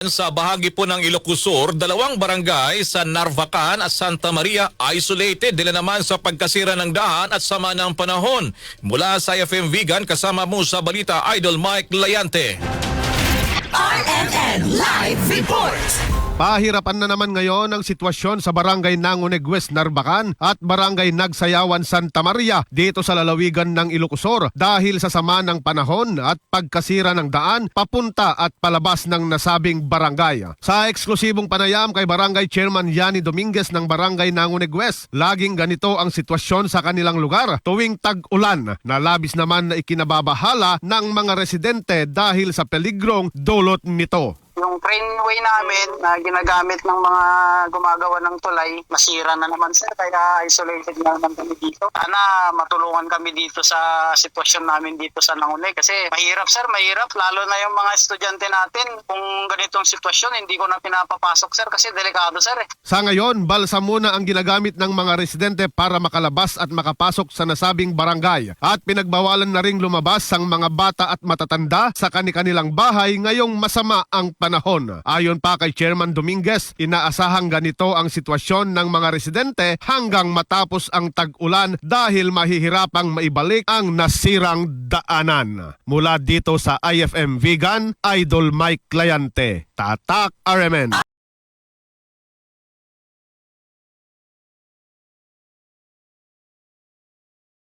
Sa bahagi po ng Ilocosur, dalawang barangay sa Narvacan at Santa Maria isolated dila naman sa pagkasira ng daan at sama ng panahon. Mula sa FM Vegan, kasama mo sa balita Idol Mike Layante. RMN Live Report. Pahirapan na naman ngayon ang sitwasyon sa Barangay Nanguneg West Narbacan at Barangay Nagsayawan Santa Maria dito sa lalawigan ng Ilocosur dahil sa sama ng panahon at pagkasira ng daan papunta at palabas ng nasabing barangay. Sa eksklusibong panayam kay Barangay Chairman Yani Dominguez ng Barangay Nanguneg West, laging ganito ang sitwasyon sa kanilang lugar tuwing tag-ulan na labis naman na ikinababahala ng mga residente dahil sa peligrong dulot nito. Trainway namin na ginagamit ng mga gumagawa ng tulay, masira na naman sir, kaya isolated na naman kami dito. Sana matulungan kami dito sa sitwasyon namin dito sa Nangunay kasi mahirap sir, mahirap. Lalo na yung mga estudyante natin. Kung ganitong sitwasyon, hindi ko na pinapapasok sir kasi delikado sir eh. Sa ngayon, balsa muna ang ginagamit ng mga residente para makalabas at makapasok sa nasabing barangay at pinagbawalan na ring lumabas ang mga bata at matatanda sa kani-kanilang bahay ngayong masama ang panahon. Ayon pa kay Chairman Dominguez, inaasahang ganito ang sitwasyon ng mga residente hanggang matapos ang tag-ulan dahil mahihirapang maibalik ang nasirang daanan. Mula dito sa IFM Vegan, Idol Mike Clayante, Tatak RMN.